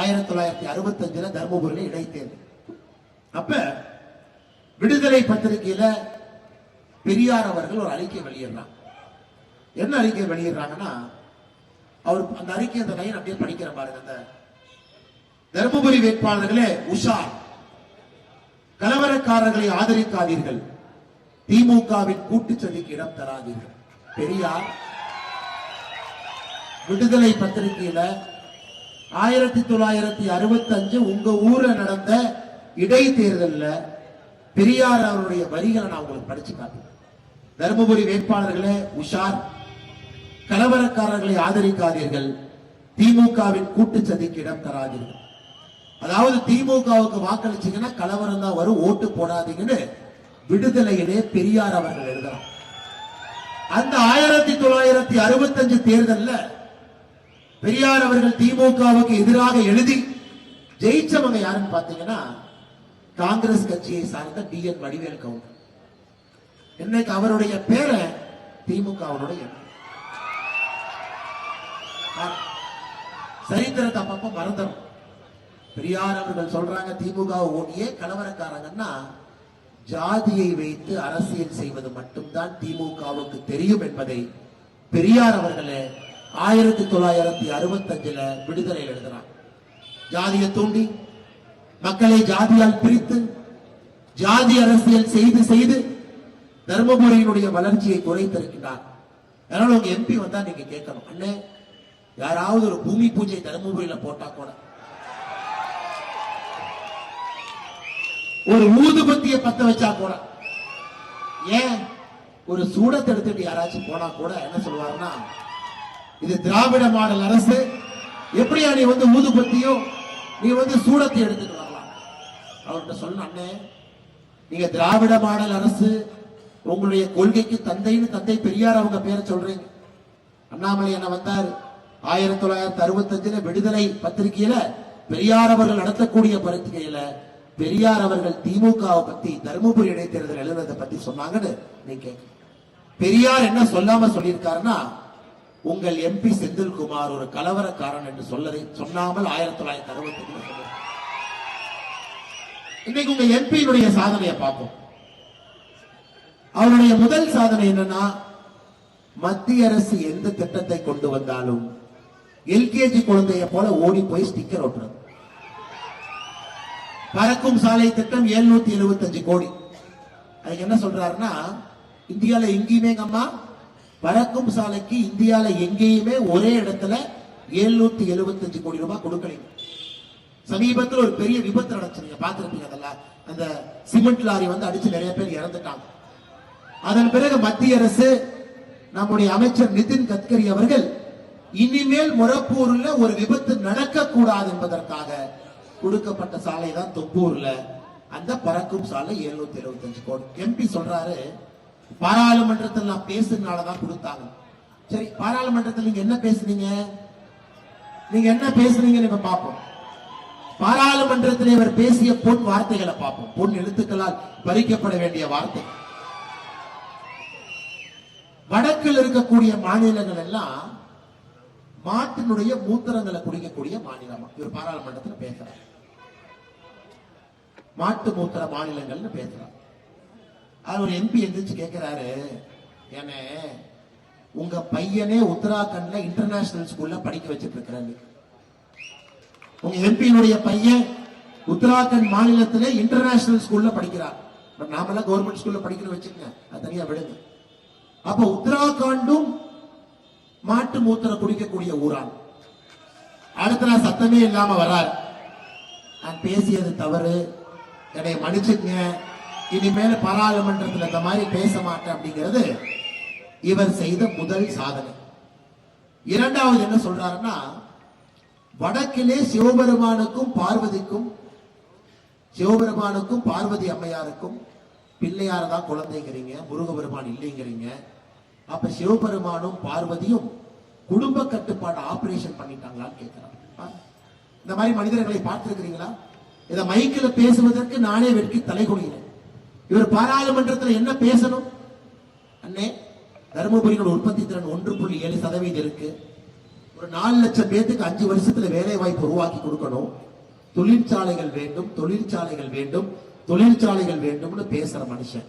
ஆயிரத்தி தொள்ளாயிரத்தி அறுபத்தி அஞ்சுல தருமபுரியில இடைத்தேர்தல் அப்ப விடுதலை பத்திரிகையில பெரியார் அவர்கள் ஒரு அறிக்கை வெளியிடுறாங்க. என்ன அறிக்கை வெளியிடுறாங்கன்னா அவர் அந்த அறிக்கை அந்த லைன் அப்படியே படிக்கிற பாருங்க. அந்த தர்மபுரி வேட்பாளர்களே உஷா கலவரக்காரர்களை ஆதரிக்காதீர்கள். திமுகவின் கூட்டு இடம் தராதீர்கள். பெரியார் விடுதலை பத்திரிகையில ஆயிரத்தி தொள்ளாயிரத்தி அறுபத்தி அஞ்சு உங்க ஊர்ல நடந்த இடைத்தேர்தலில் பெரியார் அவருடைய வரிகளை நான் உங்களுக்கு படிச்சு காட்டுறேன். தருமபுரி வேட்பாளர்களே உஷார். கலவரக்காரர்களை ஆதரிக்காதீர்கள். திமுகவின் கூட்டுச்சதிக்கு இடம் தராதீர்கள். அதாவது திமுகவுக்கு வாக்களிச்சீங்கன்னா கலவரம் தான் வரும் ஓட்டு போடாதீங்கன்னு விடுதலையிலே பெரியார் அவர்கள் எழுதுறார். அந்த ஆயிரத்தி தொள்ளாயிரத்தி அறுபத்தஞ்சு தேர்தல்ல பெரியார் அவர்கள் திமுகவுக்கு எதிராக எழுதி ஜெயிச்சவங்க யாருன்னு பாத்தீங்கன்னா காங்கிரஸ் கட்சியை சார்ந்த டி என் வடிவேல் கவுண்டர் இன்னைக்கு அவருடைய பேரை திமுகவுடைய சரித்திரத்தை அப்பப்ப மறந்துடும் பெரியார் அவர்கள் சொல்றாங்க திமுக ஓடியே கலவரக்காரங்கன்னா ஜாதியை வைத்து அரசியல் செய்வது மட்டும்தான் திமுகவுக்கு தெரியும் என்பதை பெரியார் அவர்களே ஆயிரத்தி தொள்ளாயிரத்தி அறுபத்தி அஞ்சுல விடுதலை எழுதுறான் ஜாதியை தூண்டி மக்களை ஜாதியால் பிரித்து ஜாதி அரசியல் செய்து செய்து தர்மபுரியினுடைய வளர்ச்சியை குறைத்திருக்கிறார் அதனால உங்க எம்பி வந்தா நீங்க கேட்கணும். அண்ணே யாராவது ஒரு பூமி பூஜை தர்மபுரியில போட்டா கூட. ஒரு ஊதுபத்திய பத்த வச்சா கூட. ஏன்? ஒரு சூடத்தை எடுத்துட்டு யாராச்சும் போனா கூட என்ன சொல்லுவாருன்னா இது திராவிட மாடல் அரசு. எப்படியா நீ வந்து ஊதுபத்தியோ நீ வந்து சூடத்தை எடுத்துட்டு வரலாம். அவர்கிட்ட சொன்ன அண்ணே நீங்க திராவிட மாடல் அரசு உங்களுடைய கொள்கைக்கு தந்தைன்னு தந்தை பெரியார் அவங்க பேரை சொல்றீங்க. அண்ணாமலை என்ன வந்தார்? ஆயிரத்தி தொள்ளாயிரத்தி அறுபத்தஞ்சுல விடுதலை பத்திரிகையில பெரியார் அவர்கள் நடத்தக்கூடிய பத்திரிகையில பெரியார் அவர்கள் திமுகவை பத்தி தருமபுரி இடைத்தேர்தல் எழுதுறதை பத்தி சொன்னாங்கன்னு நீ கேட்க. பெரியார் என்ன சொல்லாம சொல்லியிருக்காருன்னா உங்கள் எம்பி செந்தில்குமார் ஒரு கலவரக்காரன் என்று சொல்லதை சொன்னாமல் ஆயிரத்தி தொள்ளாயிரத்தி அறுபத்தி இன்னைக்கு உங்க எம்பியினுடைய சாதனையை பார்ப்போம். அவருடைய முதல் சாதனை என்னன்னா மத்திய அரசு எந்த திட்டத்தை கொண்டு வந்தாலும் எல்கேஜி குழந்தைய போல ஓடி போய் ஸ்டிக்கர் ஓட்டுறது. பறக்கும் சாலை திட்டம் 775 எழுபத்தஞ்சு கோடி. அதுக்கு என்ன சொல்றாருன்னா இந்தியால எங்கேயுமே அம்மா பறக்கும் சாலைக்கு இந்தியால எங்கேயுமே ஒரே இடத்துல 775 எழுபத்தஞ்சு கோடி ரூபாய் கொடுக்கலைங்க. சமீபத்தில் ஒரு பெரிய விபத்து நடந்துச்சு நீங்க அதெல்லாம். அந்த சிமெண்ட் லாரி வந்து அடிச்சு நிறைய பேர் இறந்துட்டாங்க. அதன் பிறகு மத்திய அரசு நம்முடைய அமைச்சர் நிதின் கட்கரி அவர்கள் இனிமேல் முரப்பூர்ல ஒரு விபத்து நடக்கக்கூடாது என்பதற்காக கொடுக்கப்பட்ட சாலை தான் தொப்பூர்ல. அந்த பறக்கும் சாலை 775 எழுபத்தஞ்சு கோடி. எம்பி சொல்றாரு பாராளுமன்றத்தில் நான் பேசுனாலதான் கொடுத்தாங்க. சரி பாராளுமன்றத்தில் நீங்க என்ன பேசுனீங்க? நீங்க என்ன பேசுனீங்கன்னு இப்ப பார்ப்போம். பாராளுமன்றத்தில் இவர் பேசிய பொன் வார்த்தைகளை பார்ப்போம். பொன் எழுத்துக்களால் பறிக்கப்பட வேண்டிய வார்த்தை. வடக்கில் இருக்கக்கூடிய மாநிலங்கள் எல்லாம் மாட்டினுடைய மூத்திரங்களை குடிக்கக்கூடிய மாநிலம்? இவர் பாராளுமன்றத்தில் பேசுறார். மாட்டு மூத்திர மாநிலங்கள்னு பேசுறார். அது ஒரு எம்பி எந்திரிச்சு கேட்கிறாரு என்ன உங்க பையனே உத்தராகண்ட்ல இன்டர்நேஷனல் ஸ்கூல்ல படிக்க வச்சிட்டு இருக்கிறாரு உங்க எம்பியினுடைய பையன் உத்தராகண்ட் மாநிலத்திலே இன்டர்நேஷனல் ஸ்கூல்ல படிக்கிறார். பட் நாமெல்லாம் கவர்மெண்ட் ஸ்கூல்ல படிக்கிற வச்சுக்கங்க. அது தனியா விடுங்க. அப்ப உத்தராகண்டும் மாட்டு மூத்திர குடிக்கக்கூடிய ஊரான். அடுத்த நாள் சத்தமே இல்லாம வரார் நான் பேசியது தவறு. என்னை மன்னிச்சுங்க இனிமேல் பாராளுமன்றத்தில் இந்த மாதிரி பேச மாட்டேன் அப்படிங்கிறது இவர் செய்த முதல் சாதனை. இரண்டாவது என்ன சொல்றாருன்னா வடக்கிலே சிவபெருமானுக்கும் பார்வதிக்கும் சிவபெருமானுக்கும் பார்வதி அம்மையாருக்கும் பிள்ளையார் தான் குழந்தைங்கிறீங்க முருகபெருமான் இல்லைங்கிறீங்க. அப்ப சிவபெருமானும் பார்வதியும் குடும்ப கட்டுப்பாடு ஆபரேஷன் பண்ணிட்டாங்களான்னு கேட்கிறாங்க இந்த மாதிரி மனிதர்களை பார்த்திருக்கிறீங்களா? இதை மைக்கில் பேசுவதற்கு நானே வெட்கி தலை குனிகிறேன் இவர் பாராளுமன்றத்தில் என்ன பேசணும்? அண்ணே தருமபுரியோட உற்பத்தி திறன் ஒன்று புள்ளி ஏழு சதவீதம் இருக்கு. ஒரு நாலு லட்சம் பேத்துக்கு அஞ்சு வருஷத்துல வேலை வாய்ப்பு உருவாக்கி கொடுக்கணும். தொழிற்சாலைகள் வேண்டும் தொழிற்சாலைகள் வேண்டும் தொழிற்சாலைகள் வேண்டும்னு பேசுற மனுஷன்.